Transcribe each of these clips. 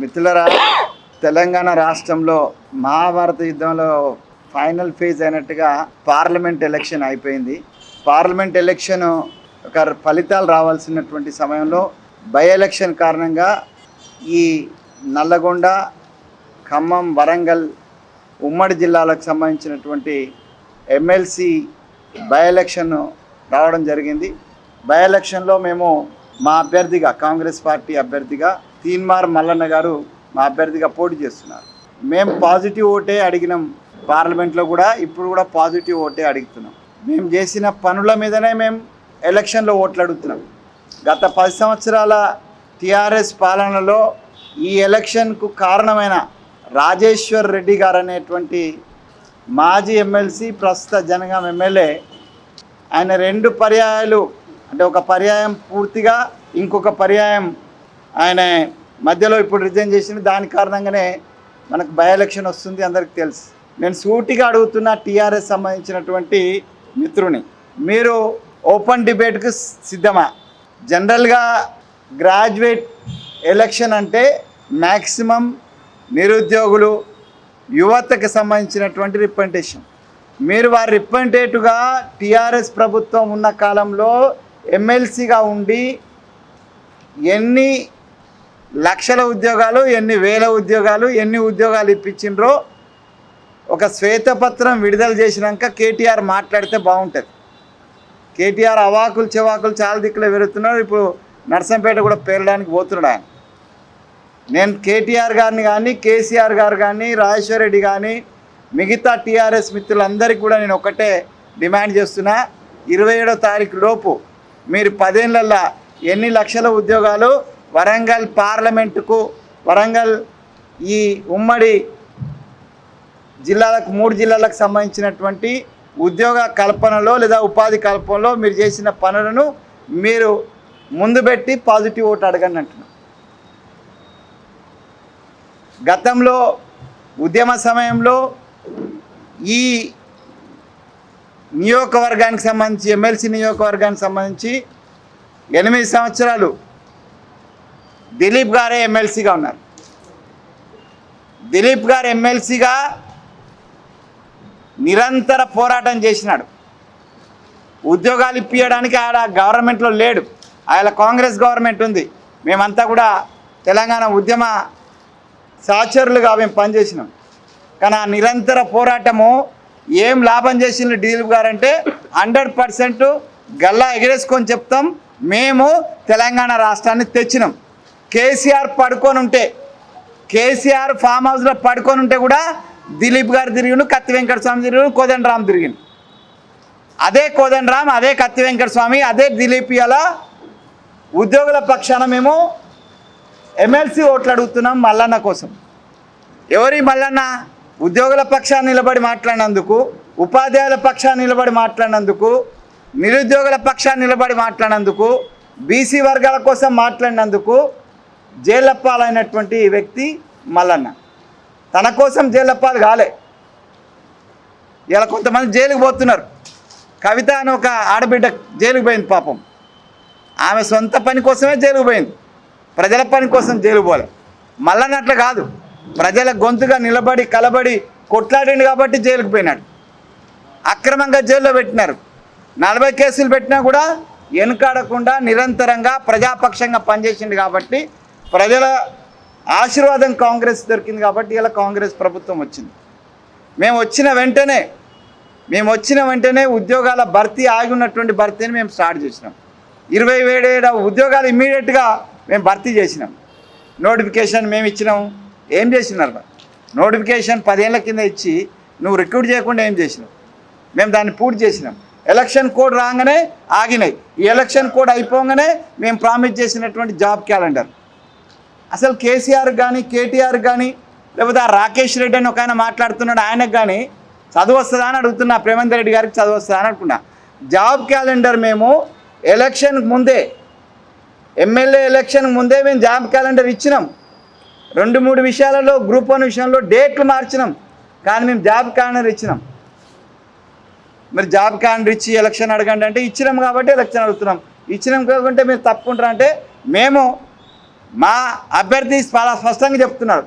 మిత్రులరా తెలంగాణ రాష్ట్రంలో మహాభారత యుద్ధంలో ఫైనల్ ఫేజ్ అయినట్టుగా పార్లమెంట్ ఎలక్షన్ అయిపోయింది. పార్లమెంట్ ఎలక్షన్ ఒక ఫలితాలు రావాల్సినటువంటి సమయంలో బై ఎలక్షన్ కారణంగా ఈ నల్లగొండ ఖమ్మం వరంగల్ ఉమ్మడి జిల్లాలకు సంబంధించినటువంటి ఎమ్మెల్సీ బై ఎలక్షన్ రావడం జరిగింది. బై ఎలక్షన్లో మేము మా అభ్యర్థిగా కాంగ్రెస్ పార్టీ అభ్యర్థిగా తీన్మార్ మల్లన్న గారు మా అభ్యర్థిగా పోటీ చేస్తున్నారు. మేము పాజిటివ్ ఓటే అడిగినాం పార్లమెంట్లో కూడా ఇప్పుడు కూడా పాజిటివ్ ఓటే అడుగుతున్నాం. మేము చేసిన పనుల మీదనే మేము ఎలక్షన్లో ఓట్లు అడుగుతున్నాం గత పది సంవత్సరాల టీఆర్ఎస్ పాలనలో ఈ ఎలక్షన్కు కారణమైన రాజేశ్వర్ రెడ్డి గారు అనేటువంటి మాజీ ఎమ్మెల్సీ ప్రస్తుత జనగాం ఎమ్మెల్యే ఆయన రెండు పర్యాయాలు అంటే ఒక పర్యాయం పూర్తిగా ఇంకొక పర్యాయం ఆయన మధ్యలో ఇప్పుడు రిజైన్ చేసిన దాని కారణంగానే మనకు బై ఎలక్షన్ వస్తుంది అందరికి తెలుసు. నేను సూటిగా అడుగుతున్న టీఆర్ఎస్ సంబంధించినటువంటి మిత్రుని మీరు ఓపెన్ డిబేట్కు సిద్ధమా? జనరల్గా గ్రాడ్యుయేట్ ఎలక్షన్ అంటే మ్యాక్సిమం నిరుద్యోగులు యువతకు సంబంధించినటువంటి రిప్రజెంటేషన్. మీరు వారి రిప్రజెంటేటివ్గా టీఆర్ఎస్ ప్రభుత్వం ఉన్న కాలంలో ఎమ్మెల్సీగా ఉండి ఎన్ని లక్షల ఉద్యోగాలు ఎన్ని వేల ఉద్యోగాలు ఎన్ని ఉద్యోగాలు ఇప్పించిండ్రో ఒక శ్వేతపత్రం విడుదల చేసినాక కేటీఆర్ మాట్లాడితే బాగుంటుంది. కేటీఆర్ అవాకులు చెవాకులు చాలా దిక్కులో పెరుగుతున్నారు ఇప్పుడు నర్సంపేట కూడా పేరడానికి పోతున్నాడు ఆయన. నేను కేటీఆర్ గారిని కానీ కేసీఆర్ గారు కానీ రాజేశ్వర రెడ్డి కానీ మిగతా టీఆర్ఎస్ మిత్రులందరికీ కూడా నేను ఒకటే డిమాండ్ చేస్తున్నా. ఇరవై ఏడో తారీఖు లోపు మీరు పదేళ్ళల్లో ఎన్ని లక్షల ఉద్యోగాలు వరంగల్ పార్లమెంటుకు వరంగల్ ఈ ఉమ్మడి జిల్లాలకు మూడు జిల్లాలకు సంబంధించినటువంటి ఉద్యోగ కల్పనలో లేదా ఉపాధి కల్పనలో మీరు చేసిన పనులను మీరు ముందు పెట్టి పాజిటివ్ ఓటు అడగండి అంటున్నాను గతంలో ఉద్యమ సమయంలో ఈ నియోజకవర్గానికి సంబంధించి ఎమ్మెల్సీ నియోజకవర్గానికి సంబంధించి ఎనిమిది సంవత్సరాలు దిలీప్ గారే ఎమ్మెల్సీగా ఉన్నారు. దిలీప్ గారు ఎమ్మెల్సీగా నిరంతర పోరాటం చేసినాడు. ఉద్యోగాలు ఇప్పించడానికి ఆడ గవర్నమెంట్లో లేడు. ఆయన కాంగ్రెస్ గవర్నమెంట్ ఉంది. మేమంతా కూడా తెలంగాణ ఉద్యమ సహచరులుగా మేము పనిచేసినాం. కానీ ఆ నిరంతర పోరాటము ఏం లాభం చేసింది దిలీప్ గారు అంటే హండ్రెడ్ పర్సెంట్ గల్లా ఎగిరేసుకొని చెప్తాం. మేము తెలంగాణ రాష్ట్రాన్ని తెచ్చినాం. కేసీఆర్ పడుకొని ఉంటే కేసీఆర్ ఫామ్ హౌస్లో పడుకొని ఉంటే కూడా దిలీప్ గారు తిరిగిండు కత్తి వెంకట స్వామి తిరిగిండు కోదండరామ్ తిరిగిండు. అదే కోదండరామ్ అదే కత్తి వెంకట స్వామి అదే దిలీప్ ఇలా ఉద్యోగుల పక్షాన మేము ఎమ్మెల్సీ ఓట్లు అడుగుతున్నాం మల్లన్న కోసం. ఎవరి మల్లన్న? ఉద్యోగుల పక్షాన్ని నిలబడి మాట్లాడినందుకు ఉపాధ్యాయుల పక్షాన్ని నిలబడి మాట్లాడినందుకు నిరుద్యోగుల పక్షాన్ని నిలబడి మాట్లాడినందుకు బీసీ వర్గాల కోసం మాట్లాడినందుకు జైలప్పాలైనటువంటి వ్యక్తి మల్లన్న. తన కోసం జైలప్పాలు కాలే. ఇలా కొంతమంది జైలుకు పోతున్నారు. కవిత అని ఒక ఆడబిడ్డ జైలుకు పోయింది పాపం. ఆమె సొంత పని కోసమే జైలుకు పోయింది. ప్రజల పని కోసం జైలు పోలే. మల్లన్న అట్లా కాదు. ప్రజల గొంతుగా నిలబడి కలబడి కొట్లాడిండు కాబట్టి జైలుకు పోయినాడు. అక్రమంగా జైల్లో పెట్టినారు. నలభై కేసులు పెట్టినా కూడా వెనుకాడకుండా నిరంతరంగా ప్రజాపక్షంగా పనిచేసిండు కాబట్టి ప్రజల ఆశీర్వాదం కాంగ్రెస్ దొరికింది కాబట్టి ఇలా కాంగ్రెస్ ప్రభుత్వం వచ్చింది. మేము వచ్చిన వెంటనే మేము వచ్చిన వెంటనే ఉద్యోగాల భర్తీ ఆగి ఉన్నటువంటి భర్తీని మేము స్టార్ట్ చేసినాం. ఇరవై ఏడు ఉద్యోగాలు ఇమ్మీడియట్గా మేము భర్తీ చేసినాం. నోటిఫికేషన్ మేము ఇచ్చినాం. ఏం చేసినారు? నోటిఫికేషన్ పదేళ్ళ కింద ఇచ్చి నువ్వు రిక్రూట్ చేయకుండా ఏం చేసినావు? మేము దాన్ని పూర్తి చేసినాం. ఎలక్షన్ కోడ్ రాగానే ఆగినాయి. ఈ ఎలక్షన్ కోడ్ అయిపోగానే మేము ప్రామిస్ చేసినటువంటి జాబ్ క్యాలెండర్. అసలు కేసీఆర్ కానీ కేటీఆర్ కానీ లేకపోతే ఆ రాకేష్ రెడ్డి అని ఒక ఆయన మాట్లాడుతున్నాడు ఆయనకు కానీ చదువు వస్తుందా అని అడుగుతున్నా. ప్రేమంత్ రెడ్డి గారికి చదువు వస్తుందా అని అనుకున్నా. జాబ్ క్యాలెండర్ మేము ఎలక్షన్కి ముందే ఎమ్మెల్యే ఎలక్షన్ ముందే మేము జాబ్ క్యాలెండర్ ఇచ్చినాం. రెండు మూడు విషయాలలో గ్రూప్ వన్ విషయంలో డేట్లు మార్చినాం. కానీ మేము జాబ్ క్యాలెండర్ ఇచ్చినాం. మరి జాబ్ క్యాలెండర్ ఇచ్చి ఎలక్షన్ అడగండి అంటే ఇచ్చినాం కాబట్టి ఎలక్షన్ అడుగుతున్నాం. ఇచ్చినాం కాకుంటే మీరు తప్పుకుంటారా అంటే మేము మా అభ్యర్థి చాలా స్పష్టంగా చెప్తున్నారు.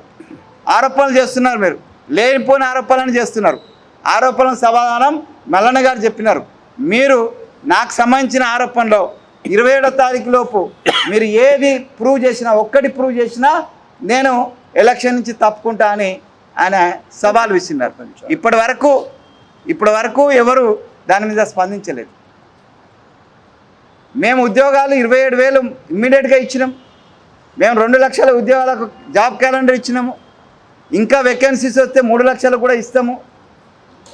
ఆరోపణలు చేస్తున్నారు మీరు. లేనిపోని ఆరోపణలను చేస్తున్నారు. ఆరోపణల సమాధానం మల్లన్న గారు చెప్పినారు. మీరు నాకు సంబంధించిన ఆరోపణలో ఇరవై ఏడో తారీఖు లోపు మీరు ఏది ప్రూవ్ చేసినా ఒక్కటి ప్రూవ్ చేసినా నేను ఎలక్షన్ నుంచి తప్పుకుంటా అని ఆయన సవాల్ విసిన్నారు ఇప్పటి వరకు ఇప్పటి వరకు ఎవరు దాని మీద స్పందించలేదు. మేము ఉద్యోగాలు ఇరవై ఏడు వేలు ఇమ్మీడియట్గా ఇచ్చినాం. మేము రెండు లక్షల ఉద్యోగాలకు జాబ్ క్యాలెండర్ ఇచ్చినాము. ఇంకా వేకెన్సీస్ వస్తే మూడు లక్షలు కూడా ఇస్తాము.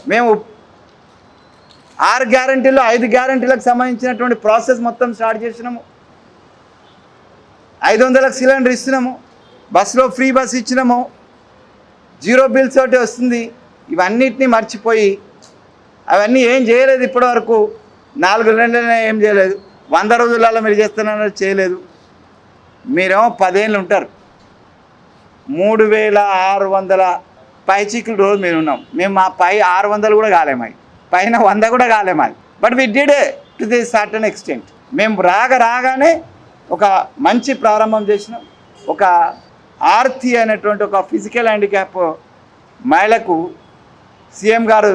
మేము ఆరు గ్యారంటీలు ఐదు గ్యారంటీలకు సంబంధించినటువంటి ప్రాసెస్ మొత్తం స్టార్ట్ చేసినాము. ఐదు వందలకు సిలిండర్ ఇస్తున్నాము. బస్సులో ఫ్రీ బస్ ఇచ్చినాము. జీరో బిల్స్ ఒకటి వస్తుంది. ఇవన్నిటినీ మర్చిపోయి అవన్నీ ఏం చేయలేదు ఇప్పటివరకు. నాలుగు నెలలనే ఏం చేయలేదు. వంద రోజులలో మీరు చేస్తున్నారో చేయలేదు. మీరేమో పదేళ్ళు ఉంటారు. మూడు వేల ఆరు వందల పైచీకుల రోజు మేము ఉన్నాం. మేము మా పై ఆరు వందలు కూడా కాలేమాయి పైన వంద కూడా కాలేమాయి but we did to the certain extent మేము రాగ రాగానే ఒక మంచి ప్రారంభం చేసినాం. ఒక ఆర్తి అనేటువంటి ఒక ఫిజికల్ హ్యాండిక్యాప్ మహిళకు సీఎం గారు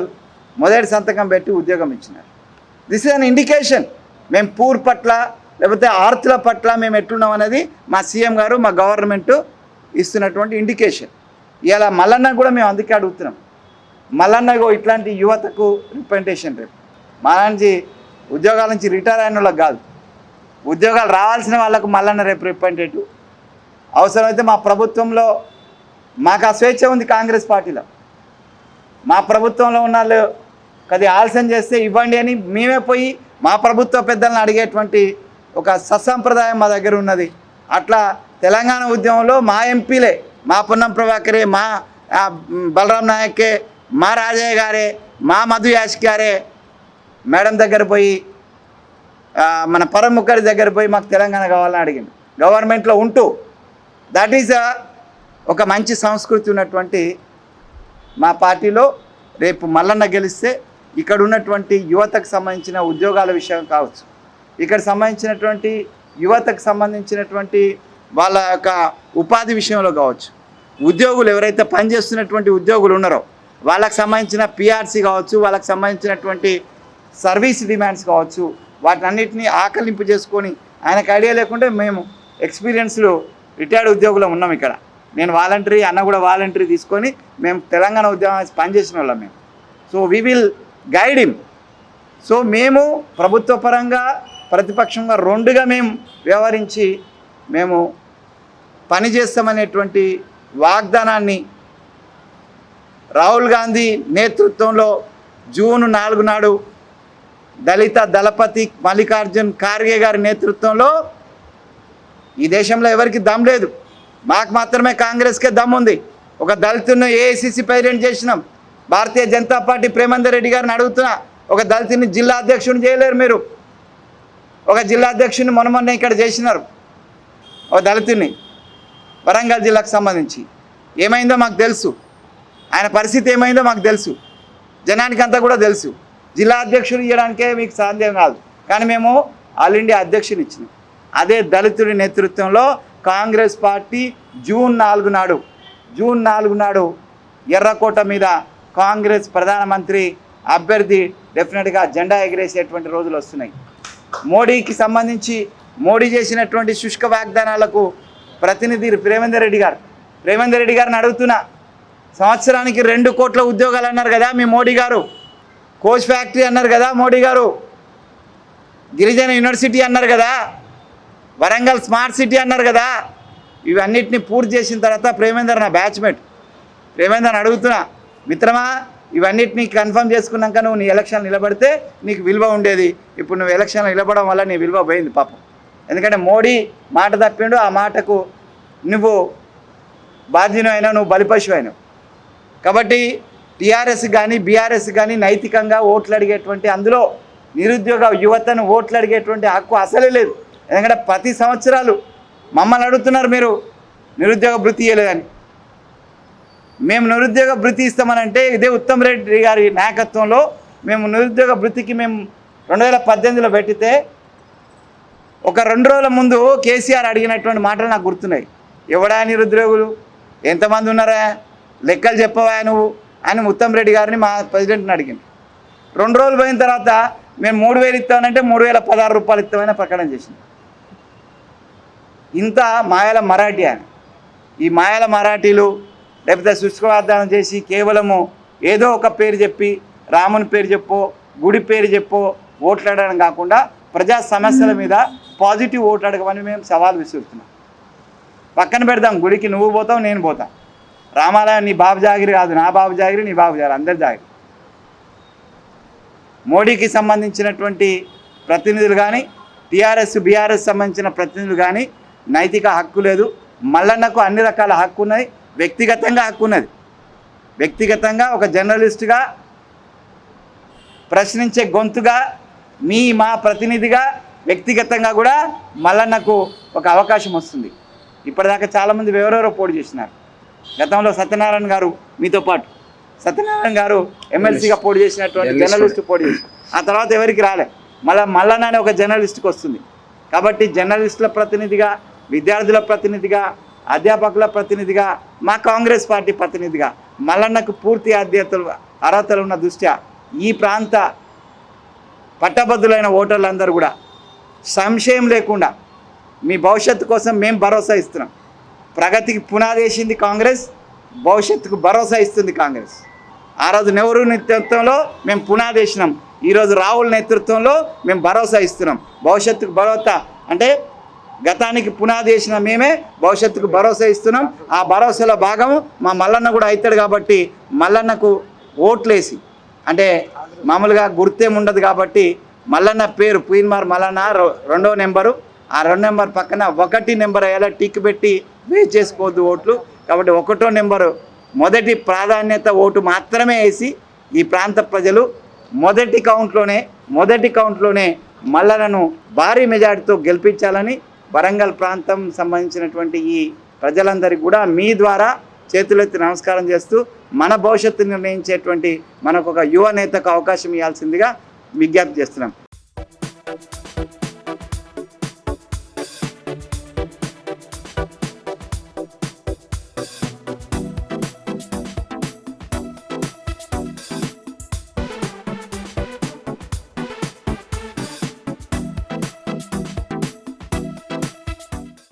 మొదటి సంతకం పెట్టి ఉద్యోగం ఇచ్చినారు. దిస్ ఇస్ అన్ ఇండికేషన్ మేము పూర్ పట్ల లేకపోతే ఆర్తుల పట్ల మేము ఎట్లున్నాం అనేది మా సీఎం గారు మా గవర్నమెంట్ ఇస్తున్నటువంటి ఇండికేషన్ ఇలా మల్లన్న కూడా మేము అందుకే అడుగుతున్నాం. మల్లన్నగో ఇట్లాంటి యువతకు రిప్రజెంటేషన్ రేపు. మా ఉద్యోగాల నుంచి రిటైర్ అయిన వాళ్ళకి కాదు. ఉద్యోగాలు రావాల్సిన వాళ్ళకు మల్లన్న రేపు రిప్రజెంటేటివ్ అవసరమైతే మా ప్రభుత్వంలో మాకు ఆ స్వేచ్ఛ ఉంది కాంగ్రెస్ పార్టీలో. మా ప్రభుత్వంలో ఉన్న వాళ్ళు కది ఆలస్యం చేస్తే ఇవ్వండి అని మేమే పోయి మా ప్రభుత్వ పెద్దలను అడిగేటువంటి ఒక సత్సంప్రదాయం మా దగ్గర ఉన్నది. అట్లా తెలంగాణ ఉద్యమంలో మా ఎంపీలే మా పొన్నం ప్రభాకరే మా బలరాం నాయకే మా రాజయ్య గారే మా మధు యాష్ గారే మేడం దగ్గర పోయి మన పరం ముఖరి దగ్గర పోయి మాకు తెలంగాణ కావాలని అడిగింది గవర్నమెంట్లో ఉంటూ దట్ ఈస్ ఒక మంచి సంస్కృతి ఉన్నటువంటి మా పార్టీలో రేపు మల్లన్న గెలిస్తే ఇక్కడ ఉన్నటువంటి యువతకు సంబంధించిన ఉద్యోగాల విషయం కావచ్చు. ఇక్కడ సంబంధించినటువంటి యువతకు సంబంధించినటువంటి వాళ్ళ యొక్క ఉపాధి విషయంలో కావచ్చు ఉద్యోగులు ఎవరైతే పనిచేస్తున్నటువంటి ఉద్యోగులు ఉన్నారో వాళ్ళకి సంబంధించిన పిఆర్సీ కావచ్చు వాళ్ళకి సంబంధించినటువంటి సర్వీస్ డిమాండ్స్ కావచ్చు వాటన్నిటిని ఆకలింపు చేసుకొని ఆయనకు ఐడియా లేకుంటే మేము ఎక్స్పీరియన్స్లు రిటైర్డ్ ఉద్యోగులం ఉన్నాం ఇక్కడ. నేను వాలంటరీ అన్న కూడా వాలంటరీ తీసుకొని మేము తెలంగాణ ఉద్యమం పనిచేసిన వాళ్ళం మేము. So we will guide him so మేము ప్రభుత్వ పరంగా ప్రతిపక్షంగా రెండుగా మేము వ్యవహరించి మేము పనిచేస్తామనేటువంటి వాగ్దానాన్ని రాహుల్ గాంధీ నేతృత్వంలో జూన్ నాలుగు నాడు దళిత దళపతి మల్లికార్జున్ ఖార్గే గారి నేతృత్వంలో ఈ దేశంలో ఎవరికి దమ్ లేదు. మాకు మాత్రమే కాంగ్రెస్కే దమ్ ఉంది. ఒక దళితుని ఏఐసిసి ప్రెసిడెంట్ చేసినాం. భారతీయ జనతా పార్టీ ప్రేమందర్ రెడ్డి గారిని అడుగుతున్నా. ఒక దళితుని జిల్లా అధ్యక్షుని చేయలేరు మీరు. ఒక జిల్లా అధ్యక్షుని మొన్న ఇక్కడ చేసినారు. ఒక దళితుని. వరంగల్ జిల్లాకు సంబంధించి. ఏమైందో మాకు తెలుసు. ఆయన పరిస్థితి ఏమైందో మాకు తెలుసు. జనానికి అంతా కూడా తెలుసు. జిల్లా అధ్యక్షుడు ఇవ్వడానికే మీకు సందేహం కాదు. కానీ మేము ఆల్ ఇండియా అధ్యక్షుని ఇచ్చినాం. అదే దళితుడి నేతృత్వంలో కాంగ్రెస్ పార్టీ జూన్ నాలుగు నాడు జూన్ నాలుగు నాడు ఎర్రకోట మీద కాంగ్రెస్ ప్రధానమంత్రి అభ్యర్థి డెఫినెట్గా జెండా ఎగిరేసేటువంటి రోజులు వస్తున్నాయి. మోడీకి సంబంధించి మోడీ చేసినటువంటి శుష్క వాగ్దానాలకు ప్రతినిధి ప్రేమేందర్ రెడ్డి గారు. ప్రేమేందర్ రెడ్డి గారిని అడుగుతున్నా సంవత్సరానికి రెండు కోట్ల ఉద్యోగాలు అన్నారు కదా మీ మోడీ గారు. కోచ్ ఫ్యాక్టరీ అన్నారు కదా మోడీ గారు. గిరిజన యూనివర్సిటీ అన్నారు కదా. వరంగల్ స్మార్ట్ సిటీ అన్నారు కదా. ఇవన్నిటిని పూర్తి చేసిన తర్వాత ప్రేమేందర్ నా బ్యాచ్మేట్. ప్రేమేందర్ అడుగుతున్నా మిత్రమా ఇవన్నిటిని కన్ఫర్మ్ చేసుకున్నాక నువ్వు నీ ఎలక్షన్ నిలబడితే నీకు విలువ ఉండేది. ఇప్పుడు నువ్వు ఎలక్షన్ నిలబడడం వల్ల నీ విలువ పోయింది పాపం. ఎందుకంటే మోడీ మాట తప్పిండు ఆ మాటకు నువ్వు బాధ్యను అయినా నువ్వు బలిపశు అయినావు కాబట్టి టీఆర్ఎస్ కానీ బీఆర్ఎస్ కానీ నైతికంగా ఓట్లు అడిగేటువంటి అందులో నిరుద్యోగ యువతను ఓట్లు అడిగేటువంటి హక్కు అసలే లేదు. ఎందుకంటే ప్రతి సంవత్సరాలు మమ్మల్ని అడుగుతున్నారు మీరు నిరుద్యోగ భృతి ఇవ్వలేదని మేము నిరుద్యోగ భృతి ఇస్తామనంటే ఇదే ఉత్తమ్ రెడ్డి గారి నాయకత్వంలో మేము నిరుద్యోగ భృతికి మేము రెండు వేల పద్దెనిమిదిలో పెట్టితే ఒక రెండు రోజుల ముందు కేసీఆర్ అడిగినటువంటి మాటలు నాకు గుర్తున్నాయి. ఎవడా నిరుద్యోగులు? ఎంతమంది ఉన్నారా? లెక్కలు చెప్పవా నువ్వు? అని ఉత్తమ్ రెడ్డి గారిని మా ప్రెసిడెంట్ని అడిగింది. రెండు రోజులు పోయిన తర్వాత మేము మూడు వేలు ఇస్తామనంటే మూడు వేల పదహారు రూపాయలు ఇస్తామని ప్రకటన చేసింది. ఇంత మాయల మరాఠీ అని ఈ మాయల మరాఠీలు లేకపోతే శుష్కవాదానం చేసి కేవలము ఏదో ఒక పేరు చెప్పి రాముని పేరు చెప్పో గుడి పేరు చెప్పో ఓట్లాడడం కాకుండా ప్రజా సమస్యల మీద పాజిటివ్ ఓట్లు అడగమని మేము సవాల్ విసురుతున్నాం. పక్కన పెడదాం గుడికి నువ్వు పోతావు నేను పోతా. రామాలయం నీ బాబు జాగిరి కాదు నా బాబు జాగిరి నీ బాబు జాగిరి అందరి జాగిరి. మోడీకి సంబంధించినటువంటి ప్రతినిధులు కానీ టీఆర్ఎస్ బీఆర్ఎస్ సంబంధించిన ప్రతినిధులు కానీ నైతిక హక్కు లేదు. మల్లన్నకు అన్ని రకాల హక్కు ఉన్నది. వ్యక్తిగతంగా హక్కు ఉన్నది. వ్యక్తిగతంగా ఒక జర్నలిస్టుగా ప్రశ్నించే గొంతుగా మీ మా ప్రతినిధిగా వ్యక్తిగతంగా కూడా మల్లన్నకు ఒక అవకాశం వస్తుంది. ఇప్పటిదాకా చాలామంది ఎవరెవరో పోటీ చేసినారు. గతంలో సత్యనారాయణ గారు మీతో పాటు. సత్యనారాయణ గారు ఎమ్మెల్సీగా పోటీ చేసినటువంటి జర్నలిస్ట్ పోటీ. చేసి ఆ తర్వాత ఎవరికి రాలే. మళ్ళీ అనే ఒక జర్నలిస్ట్కి వస్తుంది. కాబట్టి జర్నలిస్టుల ప్రతినిధిగా విద్యార్థుల ప్రతినిధిగా అధ్యాపకుల ప్రతినిధిగా మా కాంగ్రెస్ పార్టీ ప్రతినిధిగా మల్లన్నకు పూర్తి అధ్యతలు అర్హతలు ఉన్న దృష్ట్యా ఈ ప్రాంత పట్టభద్రులైన ఓటర్లందరూ కూడా సంశయం లేకుండా మీ భవిష్యత్తు కోసం మేము భరోసా ఇస్తున్నాం. ప్రగతికి పునాది వేసింది కాంగ్రెస్ భవిష్యత్తుకు భరోసా ఇస్తుంది కాంగ్రెస్. ఆ రోజు నెహ్రూ నేతృత్వంలో మేము పునాదేసినాం ఈరోజు రాహుల్ నేతృత్వంలో మేము భరోసా ఇస్తున్నాం. భవిష్యత్తుకు భరోసా అంటే గతానికి పునాది వేసిన మేమే భవిష్యత్తుకు భరోసా ఇస్తున్నాం. ఆ భరోసాలో భాగం మా మల్లన్న కూడా అవుతాడు కాబట్టి మల్లన్నకు ఓట్లేసి అంటే మామూలుగా గుర్తేం ఉండదు కాబట్టి మల్లన్న పేరు పీన్మార్ మల్లన్న రెండో నెంబరు. ఆ రెండు నెంబర్ పక్కన ఒకటి నెంబర్ అయ్యేలా టిక్ పెట్టి వేస్ట్ చేసుకోవద్దు ఓట్లు. కాబట్టి ఒకటో నెంబరు మొదటి ప్రాధాన్యత ఓటు మాత్రమే వేసి ఈ ప్రాంత ప్రజలు మొదటి కౌంట్లోనే మొదటి కౌంట్లోనే మల్లలను భారీ మెజార్టీతో గెలిపించాలని వరంగల్ ప్రాంతం సంబంధించినటువంటి ఈ ప్రజలందరికీ కూడా మీ ద్వారా చేతులెత్తి నమస్కారం చేస్తూ మన భవిష్యత్తు నిర్ణయించేటువంటి మనకు ఒక యువ నేతకు అవకాశం ఇవ్వాల్సిందిగా విజ్ఞప్తి చేస్తున్నాం.